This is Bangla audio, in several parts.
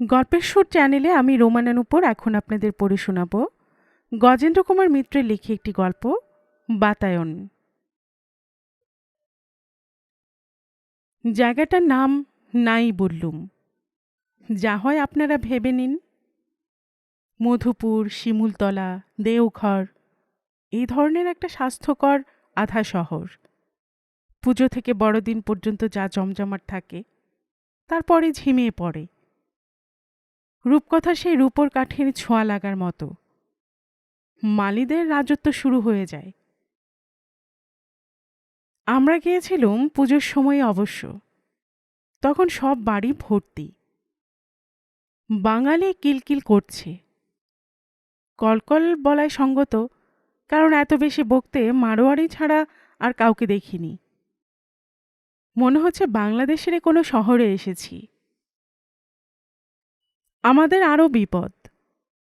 গল্পের সুর চ্যানেলে আমি রোমানান উপর এখন আপনাদের পড়ে শোনাব গজেন্দ্র কুমার মিত্রের লিখে একটি গল্প, বাতায়ন। জায়গাটার নাম নাই বললুম যা হয় আপনারা ভেবে নিন। মধুপুর, শিমুলতলা, দেওঘর, এই ধরনের একটা স্বাস্থ্যকর আধা শহর। পুজো থেকে বড়দিন পর্যন্ত যা জমজমাট থাকে, তারপরে ঝিমিয়ে পড়ে। রূপকথা সেই রূপর কাঠের ছোঁয়া লাগার মতো। মালিদের রাজত্ব শুরু হয়ে যায়। আমরা গিয়েছিলাম পুজোর সময় অবশ্য। তখন সব বাড়ি ভর্তি। বাঙালি কিলকিল করছে। কলকল বলায় সঙ্গত, কারণ এত বেশি বকতে মারোয়ারি ছাড়া আর কাউকে দেখিনি। মনে হচ্ছে বাংলাদেশের কোনো শহরে এসেছি। আমাদের আরও বিপদ।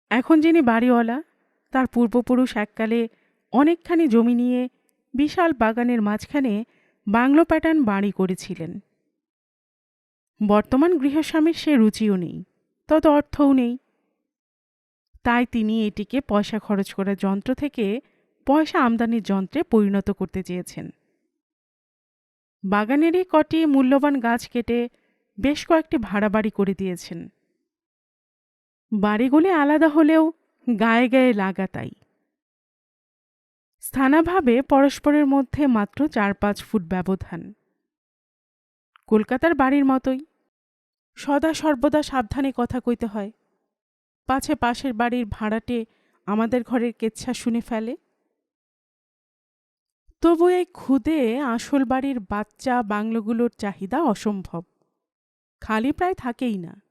এখন যিনি বাড়িওয়ালা, তার পূর্বপুরুষ এককালে অনেকখানি জমি নিয়ে বিশাল বাগানের মাঝখানে বাংলো প্যাটার্ন বাড়ি করেছিলেন। বর্তমান গৃহস্বামীর সে রুচিও নেই, তত অর্থও নেই। তাই তিনি এটিকে পয়সা খরচ করার যন্ত্র থেকে পয়সা আমদানির যন্ত্রে পরিণত করতে চেয়েছেন। বাগানেরই কটি মূল্যবান গাছ কেটে বেশ কয়েকটি ভাড়া বাড়ি করে দিয়েছেন। বাড়িগুলি আলাদা হলেও গায়ে গায়ে লাগা তাই। স্থানাভাবে পরস্পরের মধ্যে মাত্র চার পাঁচ ফুট ব্যবধান। কলকাতার বাড়ির মতোই। সদা সর্বদা সাবধানে কথা কইতে হয়। পাছে পাশের বাড়ির ভাড়াটে আমাদের ঘরের কেচ্ছা শুনে ফেলে। তবু এই খুদে আসল বাড়ির বাচ্চা বাংলোগুলোর চাহিদা অসম্ভব। খালি প্রায় থাকেই না।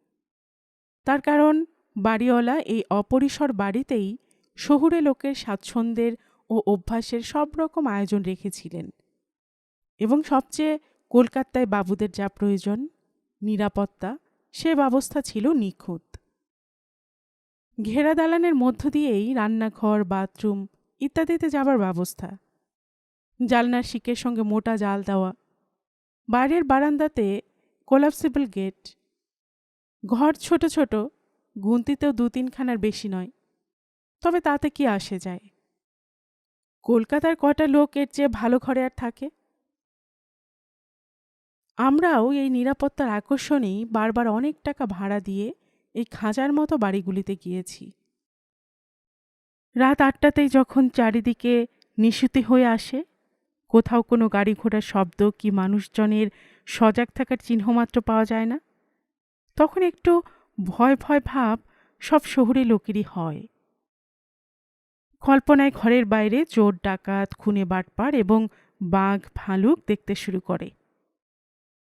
তার কারণ বাড়িওয়ালা এই অপরিসর বাড়িতেই শহুরে লোকের স্বাচ্ছন্দ্যের ও অভ্যাসের সব রকম আয়োজন রেখেছিলেন। এবং সবচেয়ে কলকাতায় বাবুদের যা প্রয়োজন, নিরাপত্তা, সে ব্যবস্থা ছিল নিখুঁত। ঘেরা দালানের মধ্য দিয়েই রান্নাঘর, বাথরুম ইত্যাদিতে যাবার ব্যবস্থা। জালনার শিকের সঙ্গে মোটা জাল দেওয়া, বাইরের বারান্দাতে কোলাপসিবল গেট, ঘর ছোট ছোট গুনতিতেও দু তিনখানার বেশি নয়। তবে তাতে কি আসে যায়? কলকাতার কটা লোক এর চেয়ে ভালো ঘরে আর থাকে? আমরাও এই নিরাপত্তার আকর্ষণেই বারবার অনেক টাকা ভাড়া দিয়ে এই খাঁচার মতো বাড়িগুলিতে গিয়েছি। রাত আটটাতেই যখন চারিদিকে নিশুতি হয়ে আসে, কোথাও কোনো গাড়ি ঘোড়ার শব্দ কি মানুষজনের সজাগ থাকার চিহ্নমাত্র পাওয়া যায় না, তখন একটু ভয় ভয় ভাব সব শহুরে লোকেরই হয়। কল্পনায় ঘরের বাইরে চোর, ডাকাত, খুনে বাটপার এবং বাঘ, ভালুক দেখতে শুরু করে।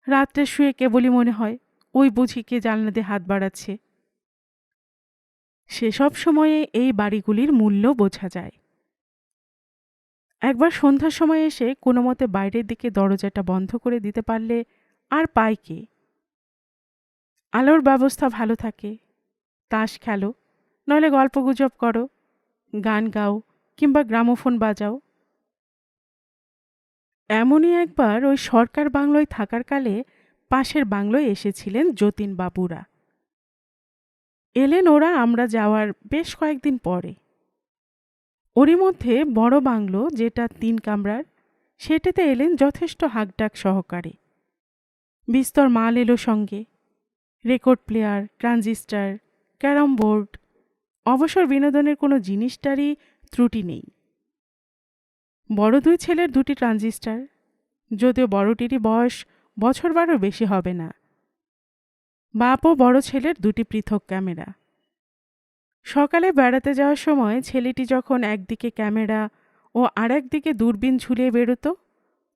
রাত্রে শুয়ে কেবলই মনে হয়, ওই বুঝি কে জানলা দিয়ে হাত বাড়াচ্ছে। সেসব সময়ে এই বাড়িগুলির মূল্য বোঝা যায়। একবার সন্ধ্যার সময় এসে কোনো মতে বাইরের দিকে দরজাটা বন্ধ করে দিতে পারলে আর পায় কে? আলোর ব্যবস্থা ভালো থাকে। তাস খেলো, নইলে গল্পগুজব করো, গান গাও কিংবা গ্রামোফোন বাজাও। এমনই একবার ওই সরকার বাংলোয় থাকার কালে পাশের বাংলোয় এসেছিলেন যতীন বাবুরা। এলেন ওরা আমরা যাওয়ার বেশ কয়েকদিন পরে। ওরই মধ্যে বড় বাংলো যেটা তিন কামরার, সেটাতে এলেন যথেষ্ট হাকডাক সহকারে। বিস্তর মাল এলো সঙ্গে। Record player, transistor, carrom board, অবসর বিনোদনের কোনো জিনিসটারই ত্রুটি নেই। বড় দুই ছেলের দুটি ট্রানজিস্টার, যদিও বড়টিরই বয়স বছর বারো বেশি হবে না। বাপ ও বড় ছেলের দুটি পৃথক ক্যামেরা। সকালে বেড়াতে যাওয়ার সময় ছেলেটি যখন একদিকে ক্যামেরা ও আর একদিকে দূরবীন ঝুলিয়ে বেরোত,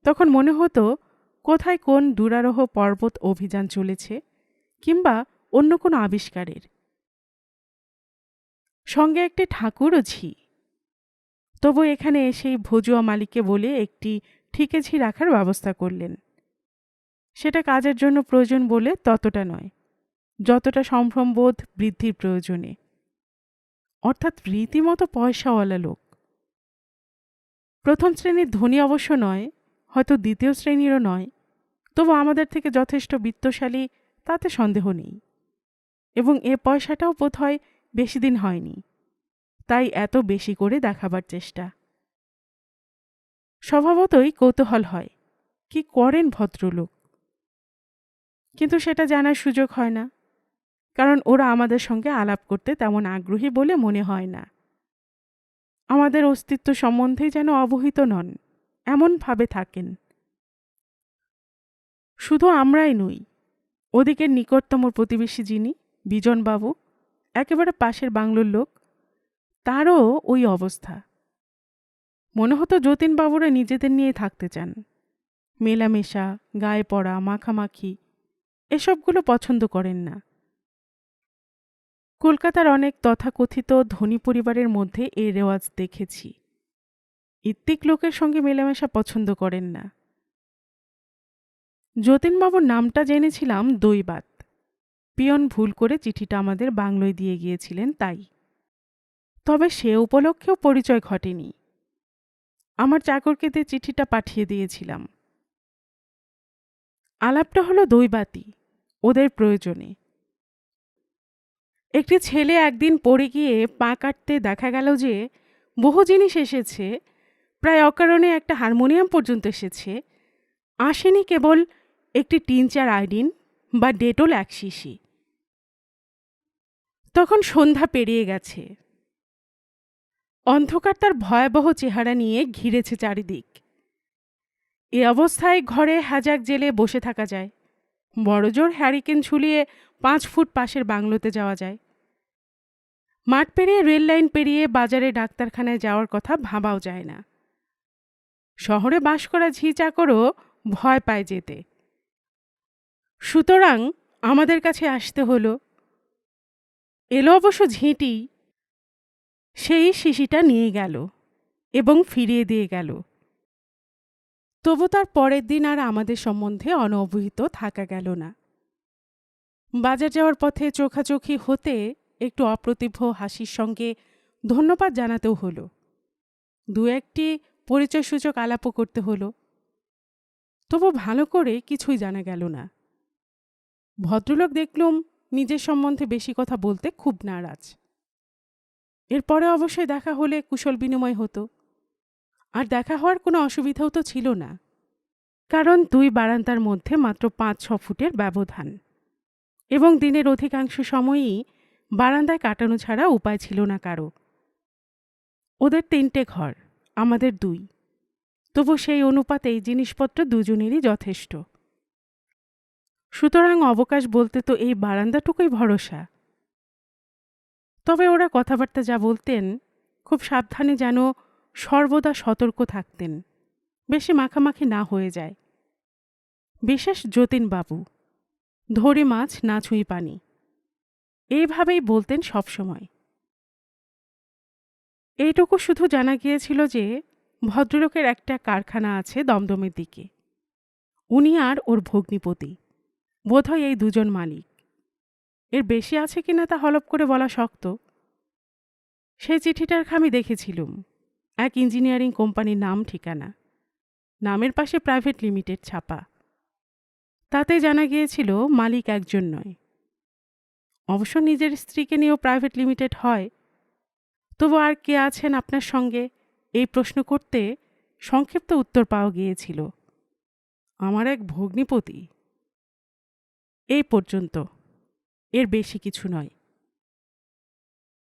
তখন মনে হতো, কোথায় কোন দুরারোহ পর্বত অভিযান চলেছে? কিংবা অন্য কোনো আবিষ্কারের। সঙ্গে একটি ঠাকুরও ঝি। তবু এখানে এসেই ভজুয়া মালিককে বলে একটি ঠিকে ঝি রাখার ব্যবস্থা করলেন। সেটা কাজের জন্য প্রয়োজন বলে ততটা নয়, যতটা সম্ভ্রমবোধ বৃদ্ধির প্রয়োজনে। অর্থাৎ রীতিমতো পয়সাওয়ালা লোক। প্রথম শ্রেণির ধনী অবশ্য নয়, হয়তো দ্বিতীয় শ্রেণীরও নয়, তবু আমাদের থেকে যথেষ্ট বিত্তশালী তাতে সন্দেহ নেই। এবং এ পয়সাটাও বোধ হয় বেশি দিন হয়নি। তাই এত বেশি করে দেখাবার চেষ্টা। স্বভাবতই কৌতূহল হয়, কি করেন ভদ্রলোক? কিন্তু সেটা জানার সুযোগ হয় না, কারণ ওরা আমাদের সঙ্গে আলাপ করতে তেমন আগ্রহী বলে মনে হয় না। আমাদের অস্তিত্ব সম্বন্ধে যেন অবহিত নন, এমনভাবে থাকেন। শুধু আমরাই নই ওদিকের নিকটতম প্রতিবেশী যিনি, বিজনবাবু, একেবারে পাশের বাংলোর লোক, তারও ওই অবস্থা। মনে হতো যতীনবাবুরা নিজেদের নিয়ে থাকতে চান। মেলামেশা, গায়ে পড়া, মাখামাখি, এসবগুলো পছন্দ করেন না। কলকাতার অনেক তথাকথিত ধনী পরিবারের মধ্যে এই রেওয়াজ দেখেছি। ইত্তিক লোকের সঙ্গে মেলামেশা পছন্দ করেন না। যতীনবাবুর নামটা জেনেছিলাম দৈবাত পিয়ন ভুল করে চিঠিটা আমাদের বাংলোয় দিয়ে গিয়েছিলেন তাই। তবে সে উপলক্ষেও পরিচয় ঘটেনি। আমার চাকরকে দিয়ে চিঠিটা পাঠিয়ে দিয়েছিলাম। আলাপটা হলো দৈবাতি, ওদের প্রয়োজনে। একটি ছেলে একদিন পড়ে গিয়ে পা কাটতে দেখা গেল যে বহু জিনিস এসেছে, প্রায় অকারণে একটা হারমোনিয়াম পর্যন্ত এসেছে। আসেনি কেবল একটি টিনচার আইডিন বা ডেটল এক শিশি। তখন সন্ধ্যা পেরিয়ে গেছে। অন্ধকার তার ভয়াবহ চেহারা নিয়ে ঘিরেছে চারিদিক। এ অবস্থায় ঘরে হাজাক জেলে বসে থাকা যায়। বড়জোর হ্যারিকেন ঝুলিয়ে পাঁচ ফুট পাশের বাংলোতে যাওয়া যায়। মাঠ পেরিয়ে রেল লাইন পেরিয়ে বাজারে ডাক্তারখানায় যাওয়ার কথা ভাবাও যায় না। শহরে বাস করা ঝি চাকরও ভয় পায় যেতে। সুতরাং আমাদের কাছে আসতে হলো। এলো অবশ্য ঝিঁটি। সেই শিশিটা নিয়ে গেল এবং ফিরিয়ে দিয়ে গেল। তবু তার পরের দিন আর আমাদের সম্বন্ধে অনবহিত থাকা গেল না। বাজার যাওয়ার পথে চোখাচোখি হতে একটু অপ্রতিভ হাসির সঙ্গে ধন্যবাদ জানাতেও হলো। দু একটি পরিচয়সূচক আলাপও করতে হলো। তবু ভালো করে কিছুই জানা গেল না। ভদ্রলোক দেখলুম নিজের সম্বন্ধে বেশি কথা বলতে খুব নারাজ। এরপরে অবশ্যই দেখা হলে কুশল বিনিময় হতো। আর দেখা হওয়ার কোনো অসুবিধাও তো ছিল না। কারণ দুই বারান্দার মধ্যে মাত্র পাঁচ ছ ফুটের ব্যবধান। এবং দিনের অধিকাংশ সময়ই বারান্দায় কাটানো ছাড়া উপায় ছিল না কারও। ওদের তিনটে ঘর, আমাদের দুই। তবু সেই অনুপাতেই জিনিসপত্র দুজনেরই যথেষ্ট। সুতরাং অবকাশ বলতে তো এই বারান্দাটুকুই ভরসা। তবে ওরা কথাবার্তা যা বলতেন, খুব সাবধানে যেন সর্বদা সতর্ক থাকতেন। বেশি মাখামাখি না হয়ে যায়। বিশেষ যতীনবাবু, ধরে মাছ না ছুঁই পানি। এইভাবেই বলতেন সবসময়। এইটুকু শুধু জানা গিয়েছিল যে, ভদ্রলোকের একটা কারখানা আছে দমদমের দিকে। উনি আর ওর ভগ্নিপতি। বোধহয় এই দুজন মালিক। এর বেশি আছে কিনা তা হলপ করে বলা শক্ত। সেই চিঠিটার খামি দেখেছিলুম। এক ইঞ্জিনিয়ারিং কোম্পানির নাম ঠিকানা। নামের পাশে প্রাইভেট লিমিটেড ছাপা। তাতে জানা গিয়েছিল মালিক একজন নয়। অবশ্য নিজের স্ত্রীকে নিয়েও প্রাইভেট লিমিটেড হয়। তবু আর কে আছেন আপনার সঙ্গে? এই প্রশ্ন করতে সংক্ষিপ্ত উত্তর পাওয়া গিয়েছিল। আমার এক ভগ্নিপতি। এই পর্যন্ত। এর বেশি কিছু নয়।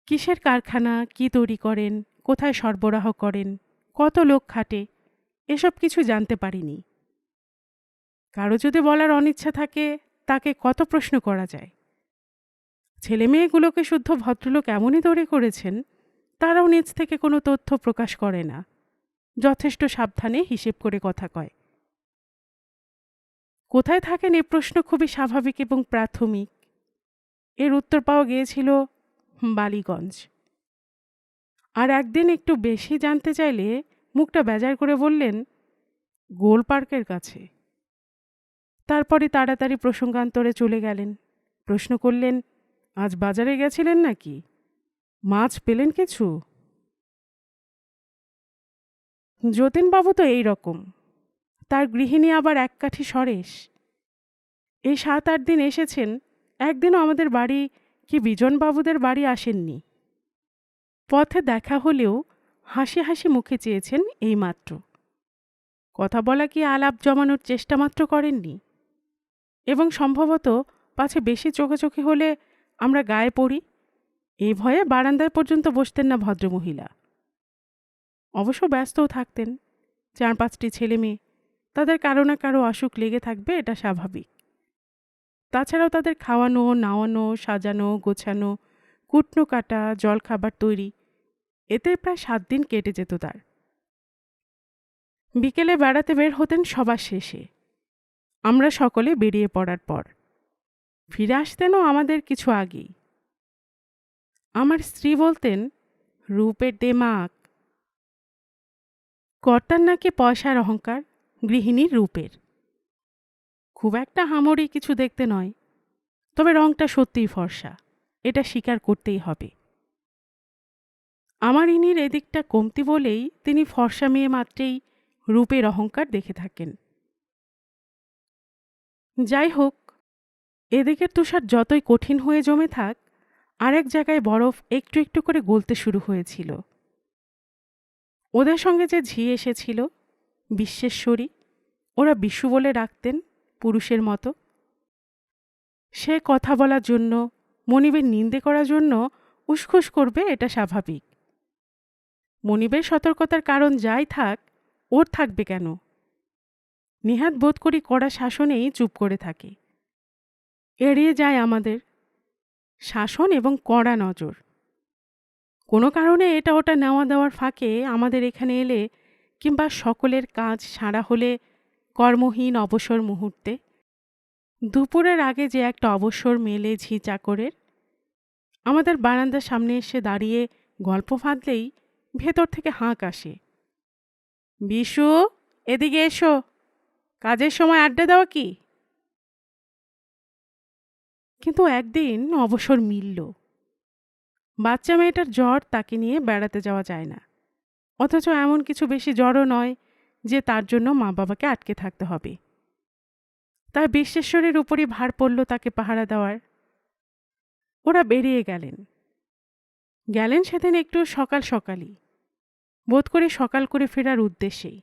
কিসের কারখানা, কি তৈরি করেন, কোথায় সরবরাহ করেন, কত লোক খাটে, এসব কিছু জানতে পারিনি। কারও যদি বলার অনিচ্ছা থাকে, তাকে কত প্রশ্ন করা যায়? ছেলে মেয়েগুলোকে শুদ্ধ ভদ্রলোক এমনই তৈরি করেছেন, তারাও নিজ থেকে কোনো তথ্য প্রকাশ করে না। যথেষ্ট সাবধানে হিসেব করে কথা কয়। কোথায় থাকেন এ প্রশ্ন খুবই স্বাভাবিক এবং প্রাথমিক। এর উত্তর পাওয়া গিয়েছিল বালিগঞ্জ। আর একদিন একটু বেশি জানতে চাইলে মুখটা বেজার করে বললেন, গোল পার্কের কাছে। তারপরে তাড়াতাড়ি প্রসঙ্গান্তরে চলে গেলেন। প্রশ্ন করলেন, আজ বাজারে গেছিলেন নাকি? মাছ পেলেন কিছু? যতীনবাবু তো এই রকম। তার গৃহিণী আবার এক কাঠি সরেশ। এই সাত আট দিন এসেছেন, একদিনও আমাদের বাড়ি কি বিজনবাবুদের বাড়ি আসেননি। পথে দেখা হলেও হাসি হাসি মুখে চেয়েছেন এইমাত্র। কথা বলা কি আলাপ জমানোর চেষ্টা মাত্র করেননি? এবং সম্ভবত পাছে বেশি চোখাচোখি হলে আমরা গায়ে পড়ি? এই ভয়ে বারান্দায় পর্যন্ত বসতেন না ভদ্রমহিলা। অবশ্য ব্যস্তও থাকতেন, চার পাঁচটি ছেলে মেয়ে তাদের কারও না কারও অসুখ লেগে থাকবে, এটা স্বাভাবিক। তাছাড়াও তাদের খাওয়ানো, নাওয়ানো, সাজানো, গোছানো, কুটনো কাটা জল খাবার তৈরি, এতে প্রায় সাত দিন কেটে যেত তার। বিকেলে বেড়াতে বের হতেন সবার শেষে। আমরা সকলে বেরিয়ে পড়ার পর। ফিরে আসতেনও আমাদের কিছু আগেই। আমার স্ত্রী বলতেন, রূপের দেমাক। কর্তার নাকি পয়সার অহংকার। গৃহিণীর রূপের। খুব একটা হামরি কিছু দেখতে নয়, তবে রংটা সত্যিই ফর্সা, এটা স্বীকার করতেই হবে। আমার ইনির এদিকটা কমতি বলেই তিনি ফর্সা মেয়ে মাত্রেই রূপের অহংকার দেখে থাকেন। যাই হোক, এদিকের তুষার যতই কঠিন হয়ে জমে থাক, আরেক জায়গায় বরফ একটু একটু করে গলতে শুরু হয়েছিল। ওদের সঙ্গে যে ঝি এসেছিল বিশ্বেশ্বরী ওরা বিশু বলে ডাকতেন পুরুষের মতো। সে কথা বলার জন্য, মনিবের নিন্দে করার জন্য উসখুস করবে এটা স্বাভাবিক। মনিবের সতর্কতার কারণ যাই থাক, ওর থাকবে কেন? নেহাত বোধ করি কড়া শাসনেই চুপ করে থাকে। এড়িয়ে যায় আমাদের। শাসন এবং কড়া নজর। কোনো কারণে এটা ওটা নেওয়া দেওয়ার ফাঁকে আমাদের এখানে এলে কিংবা সকলের কাজ সারা হলে কর্মহীন অবসর মুহূর্তে? দুপুরের আগে যে একটা অবসর মেলে ঝি চাকরের আমাদের বারান্দার সামনে এসে দাঁড়িয়ে গল্প ফাঁদলেই ভেতর থেকে হাঁক আসে। বিশু, এদিকে এসো। কাজের সময় আড্ডা দেওয়া কি? কিন্তু একদিন অবসর মিলল। বাচ্চা মেয়েটার জ্বর তাকে নিয়ে বেড়াতে যাওয়া যায় না। অথচ এমন কিছু বেশি জ্বরও নয় যে তার জন্য মা বাবাকে আটকে থাকতে হবে। তাই বিশ্বেশ্বরের উপরই ভার পড়ল তাকে পাহারা দেওয়ার। ওরা বেরিয়ে গেলেন। গেলেন সেদিন একটু সকাল সকালই। বোধ করে সকাল করে ফেরার উদ্দেশ্যেই।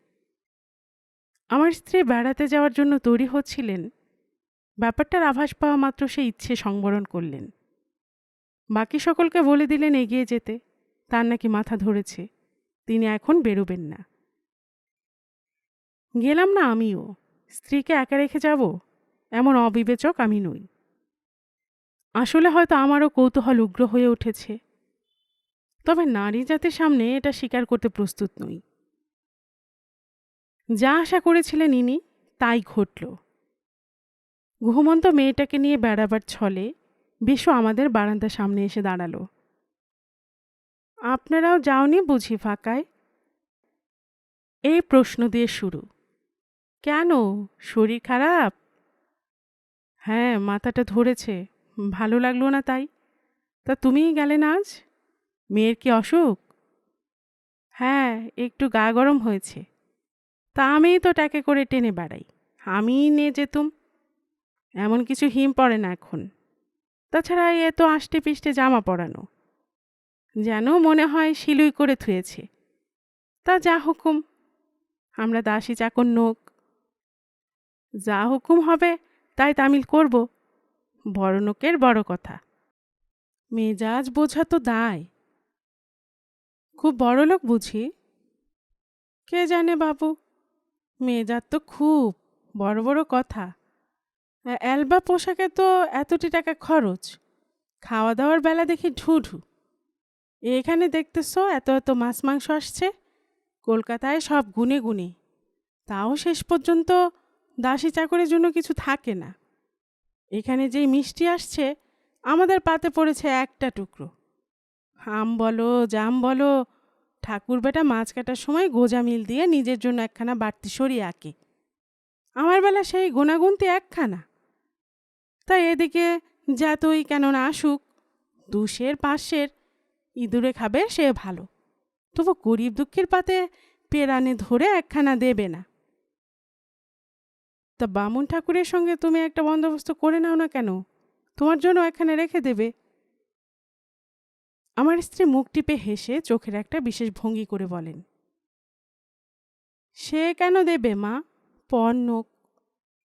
আমার স্ত্রী বেড়াতে যাওয়ার জন্য তৈরি হচ্ছিলেন। ব্যাপারটার আভাস পাওয়া মাত্র সে ইচ্ছে সংবরণ করলেন। বাকি সকলকে বলে দিলেন এগিয়ে যেতে। তার নাকি মাথা ধরেছে। তিনি এখন বেরোবেন না। গেলাম না আমিও। স্ত্রীকে একা রেখে যাব? এমন অবিবেচক আমি নই। আসলে হয়তো আমারও কৌতূহল উগ্র হয়ে উঠেছে। তবে নারী জাতির সামনে এটা স্বীকার করতে প্রস্তুত নই। যা আশা করেছিলেন ইনি, তাই ঘটল। ঘুমন্ত মেয়েটাকে নিয়ে বেড়াবার ছলে বিশু আমাদের বারান্দার সামনে এসে দাঁড়াল। আপনারাও যাওনি বুঝি ফাঁকায়? এই প্রশ্ন দিয়ে শুরু। কেন? শরীর খারাপ? হ্যাঁ মাথাটা ধরেছে। ভালো লাগল না তাই। তা তুমিই গেলে না আজ? মেয়ের কি অসুখ? হ্যাঁ একটু গা গরম হয়েছে। তা আমিই তো ট্যাকে করে টেনে বেড়াই। আমিই নিয়ে যেতুম। এমন কিছু হিম পড়ে না এখন। তাছাড়া এ তো আষ্টে পিষ্টে জামা পরানো। যেন মনে হয় শিলুই করে থুয়েছে। তা যা হুকুম, আমরা দাসী চাকর নোক। যা হুকুম হবে, তাই তামিল করব, বড় নোকের বড় কথা। মেজাজ বোঝা তো দায়। খুব বড় লোক বুঝি? কে জানে বাবু? মেজাজ তো খুব বড় বড় কথা। অ্যালবা পোশাকে তো এতটি টাকা খরচ। খাওয়া দাওয়ার বেলা দেখি ঢু ঢু এখানে দেখতেছ এত এত মাছ মাংস আসছে। কলকাতায় সব গুনে গুনে। তাও শেষ পর্যন্ত দাসী চাকরের জন্য কিছু থাকে না। এখানে যেই মিষ্টি আসছে, আমাদের পাতে পড়েছে একটা টুকরো। আম বলো, জাম বলো, ঠাকুর বেটা মাছ কাটার সময় গোজা মিল দিয়ে নিজের জন্য একখানা বাড়তি সরিয়ে আঁকে। আমার বেলা সেই গোনাগুনতি একখানা। তাই এদিকে যাতই কেননা আসুক, দুশের পাশের ইঁদুরে খাবে, সে ভালো। তবু গরিব দুঃখের পাতে পেরানে ধরে একখানা দেবে না। তা বামুন ঠাকুরের সঙ্গে তুমি একটা বন্দোবস্ত করে নাও না কেন? তোমার জন্য এখানে রেখে দেবে। আমার স্ত্রী মুখ টিপে হেসে চোখের একটা বিশেষ ভঙ্গি করে বলেন, সে কেন দেবে মা? পর্ণক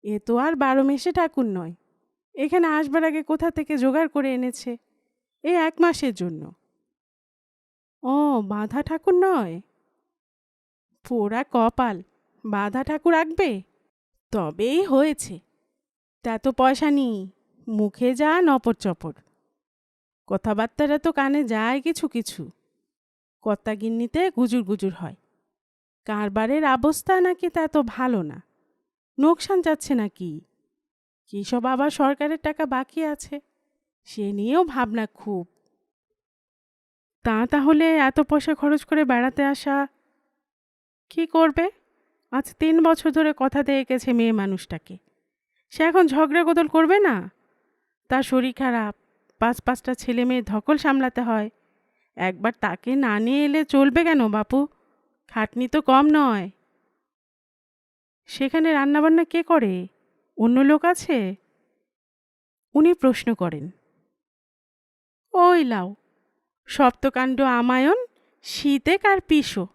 এ তো আর বারো মেশে ঠাকুর নয়। এখানে আসবার আগে কোথা থেকে জোগাড় করে এনেছে? এ এক মাসের জন্য। ও, বাঁধা ঠাকুর নয়? পোড়া কপাল, বাঁধা ঠাকুর আঁকবে? তবেই হয়েছে। তা তো পয়সা নি মুখে যা নপর চপর কথাবার্তাটা তো কানে যায় কিছু কিছু। কর্তা গিন্নিতে গুজুর গুজুর হয়। কারবারের অবস্থা নাকি তা তো ভালো না। নোকসান যাচ্ছে নাকি? কী সব আবার সরকারের টাকা বাকি আছে? সে নিয়েও ভাবনা খুব। তা তাহলে এত পয়সা খরচ করে বেড়াতে আসা কি করবে? আজ তিন বছর ধরে কথা দিয়ে গেছে মেয়ে মানুষটাকে। সে এখন ঝগড়া গোদল করবে না। তার শরীর খারাপ, পাঁচ পাঁচটা ছেলে মেয়ে ধকল সামলাতে হয়। একবার তাকে না নিয়ে এলে চলবে কেন বাপু? খাটনি তো কম নয়। সেখানে রান্নাবান্না কে করে? অন্য লোক আছে? উনি প্রশ্ন করেন। ওই লাও সপ্তকাণ্ড আমায়ন, শীতে কার পিসো?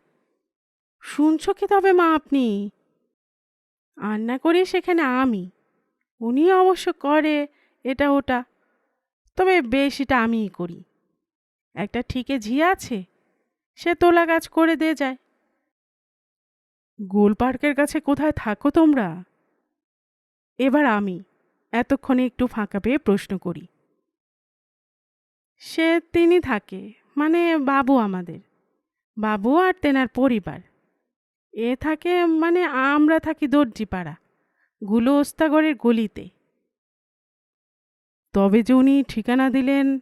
শুনছ কি তবে মা আপনি? রান্না করি সেখানে আমি। উনি অবশ্য করে এটা ওটা, তবে বেশিটা আমিই করি। একটা ঠিকে ঝি আছে, সে তোলা গাছ করে দিয়ে যায়। গোল পার্কের কাছে কোথায় থাকো তোমরা? এবার আমি এতক্ষণে একটু ফাঁকা পেয়ে প্রশ্ন করি। সে তিনি থাকে মানে বাবু আমাদের। বাবু আর তেনার পরিবার। এ থাকে মানে আমরা থাকি দর্জিপাড়া গুলো ওস্তাগরের গলিতে। তবে যে উনি ঠিকানা দিলেন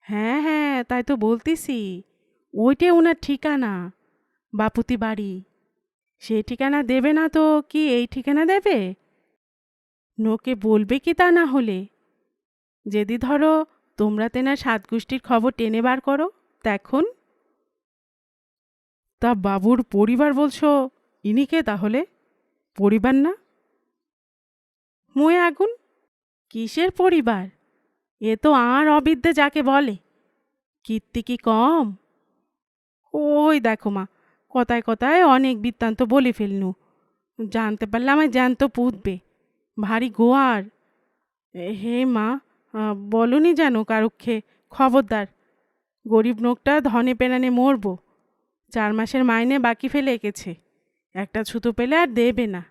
হ্যাঁ হ্যাঁ তাই তো বলতেছি। ওইটে ওনার ঠিকানা, বাপুতি বাড়ি। সেই ঠিকানা দেবে না তো, কি এই ঠিকানা দেবে? নোকে বলবে কি তা না হলে? যদি ধরো তোমরা তেনার সাত গোষ্ঠীর খবর টেনে বার করো তখন তা বাবুর পরিবার বলছো, ইনি কে তাহলে? পরিবার না? মুয়ে আগুন, কিসের পরিবার? এ তো আর অবিদ্যে যাকে বলে। কীর্তি কি কম? ওই দেখো মা, কথায় কথায় অনেক বৃত্তান্ত বলে ফেলনু। জানতে পারলে আমায় জ্যান্ত পুঁতবে। ভারী গোয়ার। হে মা বলনি যেন কারুক্ষে খবরদার। গরিব নোকটা ধনে পেরানে মরবো। চার মাসের মাইনে বাকি ফেলে এঁকেছে। একটা ছুতো পেলে আর দেবে না।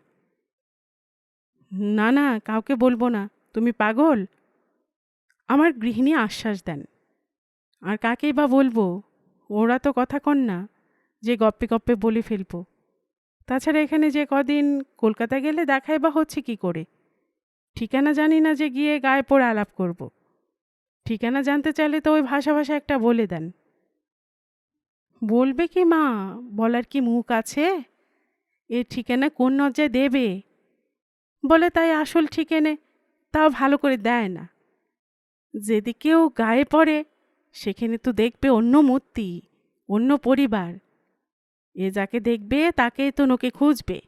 না না, কাউকে বলব না। তুমি পাগল? আমার গৃহিণী আশ্বাস দেন। আর কাকেই বা বলব? ওরা তো কথা কন না। যে গপ্পে গপ্পে বলে ফেলব। তাছাড়া এখানে যে কদিন কলকাতা গেলে দেখাই বা হচ্ছে কি করে? ঠিকানা জানি না যে গিয়ে গায়ে পড়ে আলাপ করব। ঠিকানা জানতে চাইলে তো ওই ভাষা ভাষা একটা বলে দেন। বলবে কি মা? বলার কি মুখ আছে? এর ঠিকানা কোন নজ্জায় দেবে? বলে তাই আসল ঠিকেনে তাও ভালো করে দেয় না। যেদিকেও গায়ে পড়ে, সেখানে তো দেখবে অন্য মূর্তি, অন্য পরিবার। এ যাকে দেখবে, তাকেই তো নোকে খুঁজবে।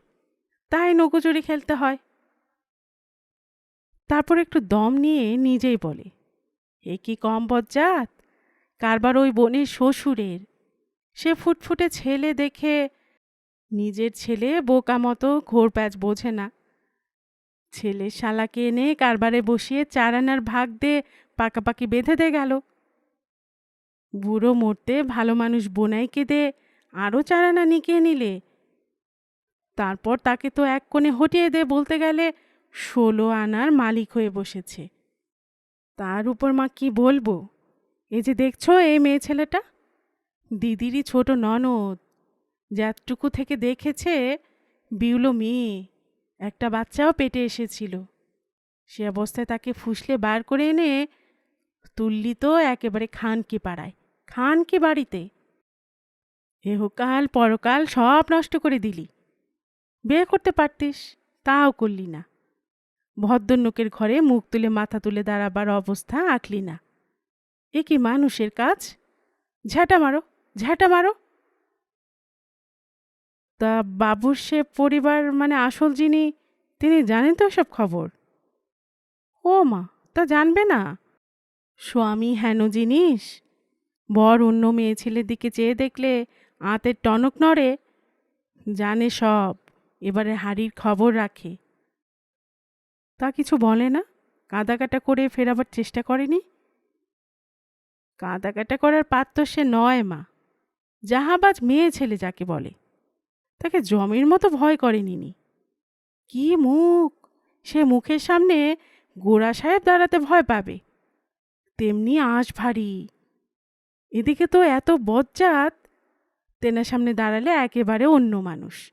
তাই নৌকোচুরি খেলতে হয়। তারপর একটু দম নিয়ে নিজেই বলে, এ কি কম বজ্জাত? কারবার ওই বোনের শ্বশুরের। সে ফুটফুটে ছেলে দেখে নিজের ছেলে বোকা মতো ঘোর প্যাচ বোঝে না। ছেলের শালাকে এনে কারবারে বসিয়ে চার আনার ভাগ দে, পাকাপাকি বেঁধে দে গেল। বুড়ো মরতে ভালো মানুষ বোনাইকে দে, আরও চার আনা নিকিয়ে নিলে। তারপর তাকে তো এক কোণে হটিয়ে দে বলতে গেলে ষোলো আনার মালিক হয়ে বসেছে। তার উপর মা কি বলব? এই যে দেখছ এই মেয়ে ছেলেটা? দিদিরই ছোট ননদ। যাতটুকু থেকে দেখেছে, বিউলো মেয়ে। একটা বাচ্চাও পেটে এসেছিল। সে অবস্থায় তাকে ফুসলে বার করে এনে তুললি তো একেবারে খানকি পাড়ায়, খানকি বাড়িতে। এহকাল পরকাল সব নষ্ট করে দিলি। বিয়ে করতে পারতিস, তাও করলি না। ভদ্রনোকের ঘরে মুখ তুলে মাথা তুলে দাঁড়াবার অবস্থা আঁকলি না। এ কি মানুষের কাজ? ঝ্যাঁটা মারো ঝ্যাঁটা মারো। তা বাবুর সে পরিবার মানে আসল যিনি, তিনি জানেন তো সব খবর? ও মা, তা জানবে না। স্বামী হেন জিনিস। বর অন্য মেয়ে ছেলের দিকে চেয়ে দেখলে আঁতের টনক নড়ে। জানে সব, এবারে হাড়ির খবর রাখে। তা কিছু বলে না? কাঁদাকাটা করে ফেরাবার চেষ্টা করেনি? কাঁদাকাটা করার পাত্র সে নয় মা। জাহাবাজ মেয়ে ছেলে যাকে বলে। তাকে জমির মতো ভয় করেনি কি মুখ! সে মুখের সামনে গোড়া সাহেব দাঁড়াতে ভয় পাবে। তেমনি আঁশ ভারী। এদিকে তো এত বজ্জাত। তেনার সামনে দাঁড়ালে একেবারে অন্য মানুষ।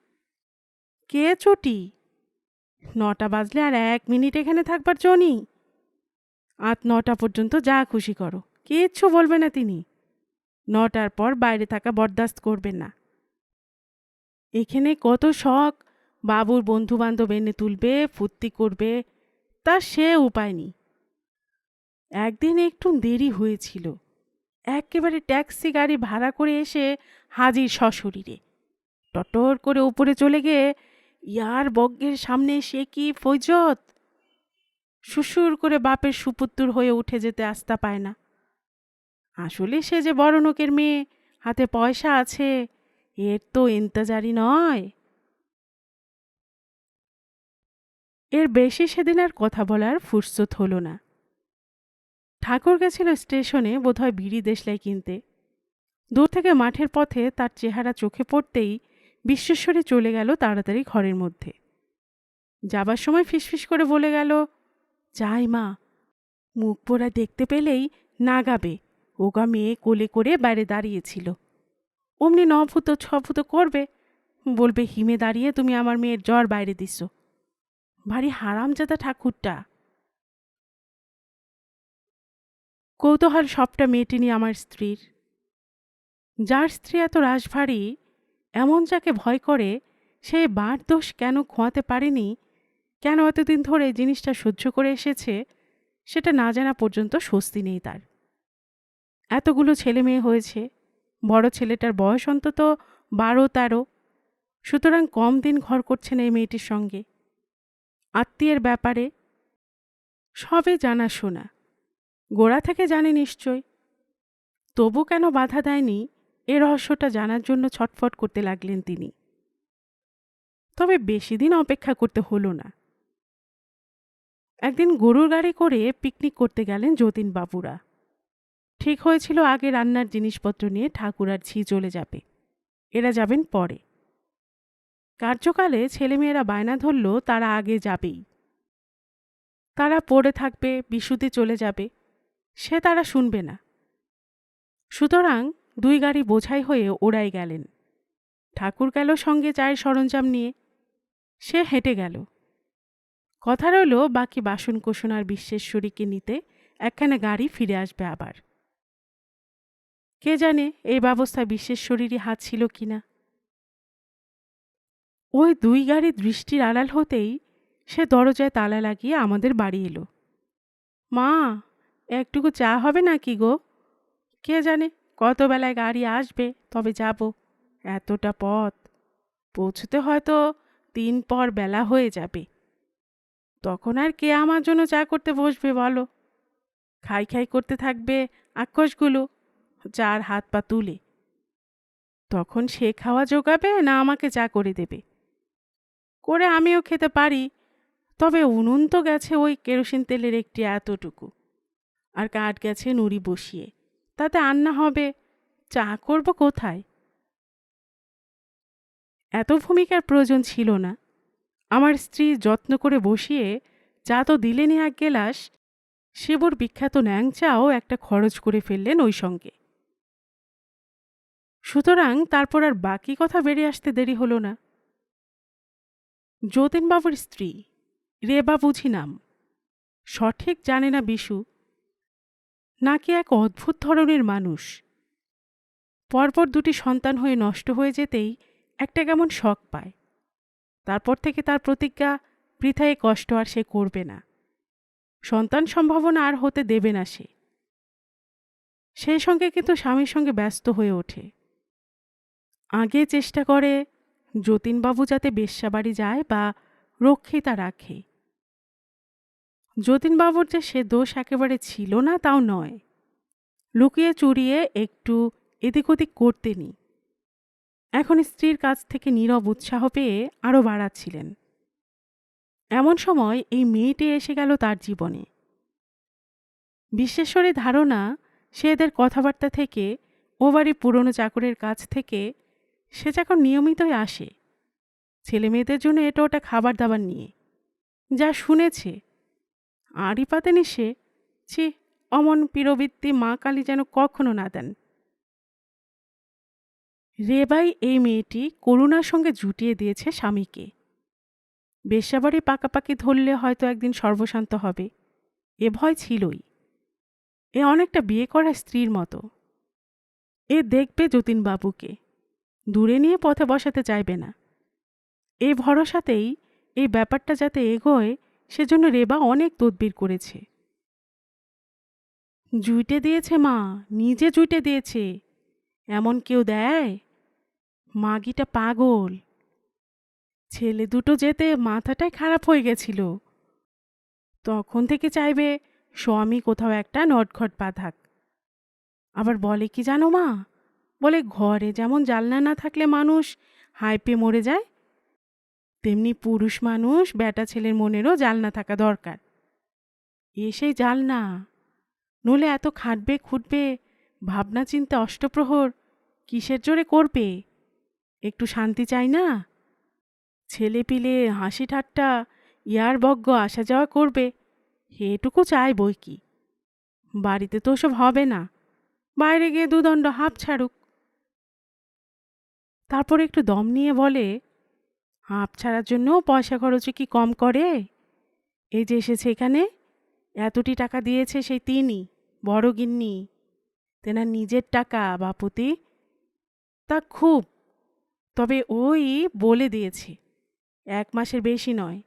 কে চটি? নটা বাজলে আর এক মিনিট এখানে থাকবার জনি আট নটা পর্যন্ত যা খুশি করো, কিচ্ছু বলবে না তিনি। নটার পর বাইরে থাকা বরদাস্ত করবেন না। এখানে কত শখ, বাবুর বন্ধু বান্ধব এনে তুলবে, ফুর্তি করবে, তা সে উপায় নেই। একদিন একটু দেরি হয়েছিল। একেবারে ট্যাক্সি গাড়ি ভাড়া করে এসে হাজির সশরীরে। টটর করে উপরে চলে গিয়ে ইয়ার বজ্ঞের সামনে সে কি ফৈজত? শ্বশুর করে বাপের সুপুত্তুর হয়ে উঠে যেতে আস্তা পায় না। আসলে সে যে বড় লোকের মেয়ে, হাতে পয়সা আছে, এর তো ইন্তজারি নয়। এর বেশি সেদিন আর কথা বলার ফুরসত হলো না। ঠাকুর গেছিল স্টেশনে, বোধহয় বিড়ি দেশলাই কিনতে। দূর থেকে মাঠের পথে তার চেহারা চোখে পড়তেই বিশ্বেশ্বরী চলে গেল তাড়াতাড়ি ঘরের মধ্যে। যাবার সময় ফিসফিস করে বলে গেল, যাই মা, মুখ পোড়া দেখতে পেলেই নাগাবে ওগা মেয়ে কোলে করে বাইরে দাঁড়িয়েছিল। অমনি নভূত ছভূত করবে, বলবে, হিমে দাঁড়িয়ে তুমি আমার মেয়ের জ্বর বাইরে দিস। ভারী হারামজাদা ঠাকুরটা। কৌতূহল সবটা মেটেনি আমার স্ত্রীর। যার স্ত্রী এত রাশভারী এমন যাকে ভয় করে, সে বার দোষ কেন খোয়াতে পারেনি? কেন এতদিন ধরে জিনিসটা সহ্য করে এসেছে? সেটা না জানা পর্যন্ত স্বস্তি নেই তার। এতগুলো ছেলে মেয়ে হয়েছে। বড় ছেলেটার বয়স অন্তত বারো, তেরো। সুতরাং কম দিন ঘর করছেন এই মেয়েটির সঙ্গে। আত্মীয়ের ব্যাপারে সবে জানা শোনা। গোড়া থেকে জানে নিশ্চয়। তবু কেন বাধা দেয়নি? এ রহস্যটা জানার জন্য ছটফট করতে লাগলেন তিনি। তবে বেশি দিন অপেক্ষা করতে হলো না। একদিন গরুর গাড়ি করে পিকনিক করতে গেলেন যতীনবাবুরা ঠিক হয়েছিল আগে রান্নার জিনিসপত্র নিয়ে ঠাকুর আর ঝি চলে যাবে। এরা যাবেন পরে। কার্যকালে ছেলেমেয়েরা বায়না ধরল, তারা আগে যাবেই। তারা পড়ে থাকবে, বিশুতে চলে যাবে। সে তারা শুনবে না। সুতরাং দুই গাড়ি বোঝাই হয়ে ওড়াই গেলেন। ঠাকুর গেল সঙ্গে চায়ের সরঞ্জাম নিয়ে। সে হেঁটে গেল। কথা রইল বাকি বাসন কোষণ আর বিশ্বেশ্বরীকে নিতে একখানা গাড়ি ফিরে আসবে আবার। কে জানে এই ব্যবস্থা বিশ্বেশ্বরীরই হাত ছিল কিনা। ওই দুই গাড়ি দৃষ্টির আড়াল হতেই সে দরজায় তালা লাগিয়ে আমাদের বাড়ি এলো। মা, একটুকু চা হবে নাকি গো? কে জানে? কত বেলায় গাড়ি আসবে, তবে যাব। এতটা পথ। পৌঁছতে হয়তো তিন পর বেলা হয়ে যাবে। তখন আর কে আমার জন্য চা করতে বসবে বলো? খাই খাই করতে থাকবে আক্ষসগুলো চার হাত পা তুলে। তখন সে খাওয়া জোগাবে না আমাকে চা করে দেবে। করে আমিও খেতে পারি, তবে উনুন তো গেছে ওই কেরোসিন তেলের একটি এতটুকু। আর কাঠ গেছে নুড়ি বসিয়ে। তাতে আন্না হবে, চা করব কোথায়? এত ভূমিকার প্রয়োজন ছিল না। আমার স্ত্রী যত্ন করে বসিয়ে চা তো দিলেনই এক গেলাস, শিবর বিখ্যাত ন্যাংচাও একটা খরচ করে ফেললেন ওই সঙ্গে। সুতরাং তারপর আর বাকি কথা বেরিয়ে আসতে দেরি হলো না। যতীনবাবুর স্ত্রী রেবা বুঝি নাম, সঠিক জানে না বিশু নাকি এক অদ্ভুত ধরনের মানুষ। পরপর দুটি সন্তান হয়ে নষ্ট হয়ে যেতেই একটা কেমন শখ পায়। তারপর থেকে তার প্রতিজ্ঞা, বৃথায় কষ্ট আর সে করবে না। সন্তান সম্ভাবনা আর হতে দেবে না সে। সেই সঙ্গে কিন্তু স্বামীর সঙ্গে ব্যস্ত হয়ে ওঠে। আগে চেষ্টা করে যতীনবাবু যাতে বেশ্যাবাড়ি যায় বা রক্ষিতা রাখে। যতীনবাবুর যে সে দোষ একেবারে ছিল না, তাও নয়। লুকিয়ে চুরিয়ে একটু এদিক ওদিক করতেনি এখন স্ত্রীর কাছ থেকে নীরব উৎসাহ পেয়ে আরও বাড়াচ্ছিলেন। এমন সময় এই মেয়েটি এসে গেল তার জীবনে। বিশ্বেশ্বরের ধারণা, সে এদের কথাবার্তা থেকে, ও বাড়ির পুরনো চাকরের কাছ থেকে, সে যখন নিয়মিতই আসে। ছেলে মেয়েদের জন্য এটা ওটা খাবার দাবার নিয়ে। যা শুনেছে আড়ি পাতেনি সে ছি, অমন পিরবৃত্তি মা কালী যেন কখনো না দেন। রেবাই এই মেয়েটি করুণার সঙ্গে জুটিয়ে দিয়েছে স্বামীকে। বেশ্যাবাড়ি পাকাপাকি ধরলে হয়তো একদিন সর্বশান্ত হবে, এ ভয় ছিলই। এ অনেকটা বিয়ে করা স্ত্রীর মতো। এ দেখবে যতীনবাবুকে, দূরে নিয়ে পথে বসাতে চাইবে না। এ ভরসাতেই এই ব্যাপারটা যাতে এগোয় সেজন্য রেবা অনেক তদবির করেছে। জুইটে দিয়েছে মা, নিজে জুইটে দিয়েছে। এমন কেউ দেয়? মাগিটা পাগল। ছেলে দুটো যেতে মাথাটাই খারাপ হয়ে গেছিল। তখন থেকে চাইবে স্বামী কোথাও একটা নটঘট বাঁধাক। আবার বলে কি জানো মা? বলে ঘরে যেমন জালনা না থাকলে মানুষ হাইপে মরে যায় তেমনি পুরুষ মানুষ বেটা ছেলের মনেরও জালনা থাকা দরকার। এ সেই জালনা। নলে এত খাটবে, খুঁটবে, ভাবনা চিন্তা অষ্টপ্রহর কিসের জোরে করবে? একটু শান্তি চাই না? ছেলে পিলে হাসি ঠাট্টা, ইয়ার বজ্ঞ আসা যাওয়া করবে, এটুকু চাই বই কি? বাড়িতে তো ওসব হবে না। বাইরে গিয়ে দুদণ্ড হাঁপ ছাড়ুক। তারপর একটু দম নিয়ে বলে হাঁপ ছাড়ার জন্য পয়সা খরচে কি কম করে? এই যে এসেছে এখানে, এতটি টাকা দিয়েছে সেই তিনি, বড় গিন্নি। তেনার নিজের টাকা, বাপুতি। তা খুব, তবে ওই বলে দিয়েছে, এক মাসের বেশি নয়।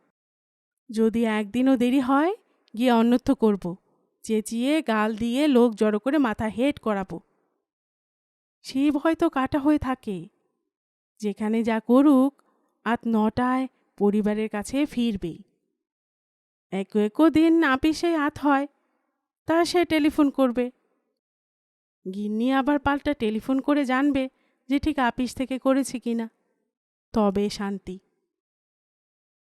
যদি একদিনও দেরি হয়, গিয়ে অন্যত্র করব, চেঁচিয়ে গাল দিয়ে লোক জড়ো করে মাথা হেট করাবো। সেই ভয় তো কাটা হয়ে থাকে, যেখানে যা করুক আত নটায় পরিবারের কাছে ফিরবেই। একো একো দিন আপিসে আত হয়, তা সে টেলিফোন করবে। গিন্নি আবার পাল্টা টেলিফোন করে জানবে যে ঠিক আপিস থেকে করেছি কিনা। তবে শান্তি।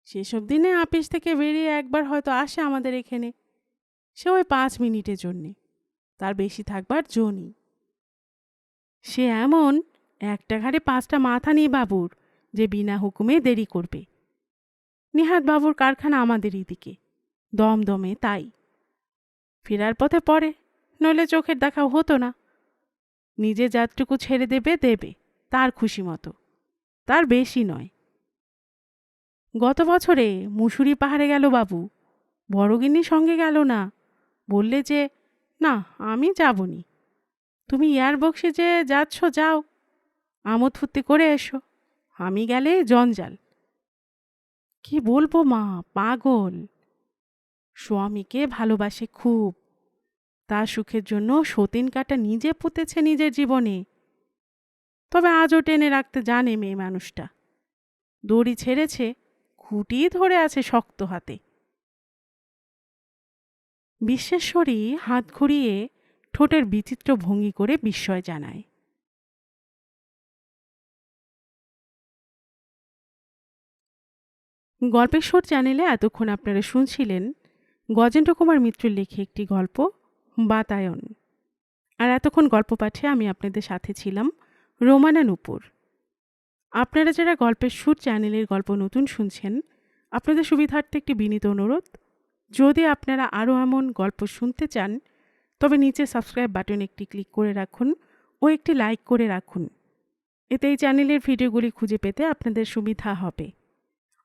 সেসব দিনে আপিস থেকে বেরিয়ে একবার হয়তো আসে আমাদের এখানে। সে ওই পাঁচ মিনিটের জন্যে। তার বেশি থাকবার জোনই সে এমন একটা ঘাড়ে পাঁচটা মাথা নেই বাবুর। যে বিনা হুকুমে দেরি করবে। নিহাত বাবুর কারখানা আমাদের দিকে। দমদমে তাই। ফেরার পথে পড়ে, নইলে চোখের দেখাও হতো না। নিজে যাত্রুকু ছেড়ে দেবে দেবে, তার খুশি মতো। তার বেশি নয়। গত বছরে মুসুরি পাহাড়ে গেল বাবু। বড়গিন্নির সঙ্গে গেল না। বললে যে, না, আমি যাবনি। তুমি ইয়ার বক্সে যে যাচ্ছ, যাও। আমোদ ফুর্তি করে এসো। আমি গেলে জঞ্জাল। কি বলব মা, পাগল। স্বামীকে ভালোবাসে খুব। তার সুখের জন্য সতীন কাটা নিজে পুঁতেছে নিজের জীবনে। তবে আজও টেনে রাখতে জানে মেয়ে মানুষটা। দড়ি ছেড়েছে, খুঁটি ধরে আছে শক্ত হাতে। বিশ্বেশ্বরী হাত ঘুরিয়ে ঠোঁটের বিচিত্র ভঙ্গি করে বিস্ময় জানায়। গল্পের সুর চ্যানেলে এতক্ষণ আপনারা শুনছিলেন গজেন্দ্র কুমার মিত্রের লেখে একটি গল্প, বাতায়ন। আর এতক্ষণ গল্প পাঠে আমি আপনাদের সাথে ছিলাম রোমানা নুপুর। আপনারা যারা গল্পের সুর চ্যানেলের গল্প নতুন শুনছেন, আপনাদের সুবিধার্থে একটি বিনীত অনুরোধ, যদি আপনারা আরও এমন গল্প শুনতে চান, তবে নিচে সাবস্ক্রাইব বাটন একটি ক্লিক করে রাখুন ও একটি লাইক করে রাখুন। এতে এই চ্যানেলের ভিডিওগুলি খুঁজে পেতে আপনাদের সুবিধা হবে।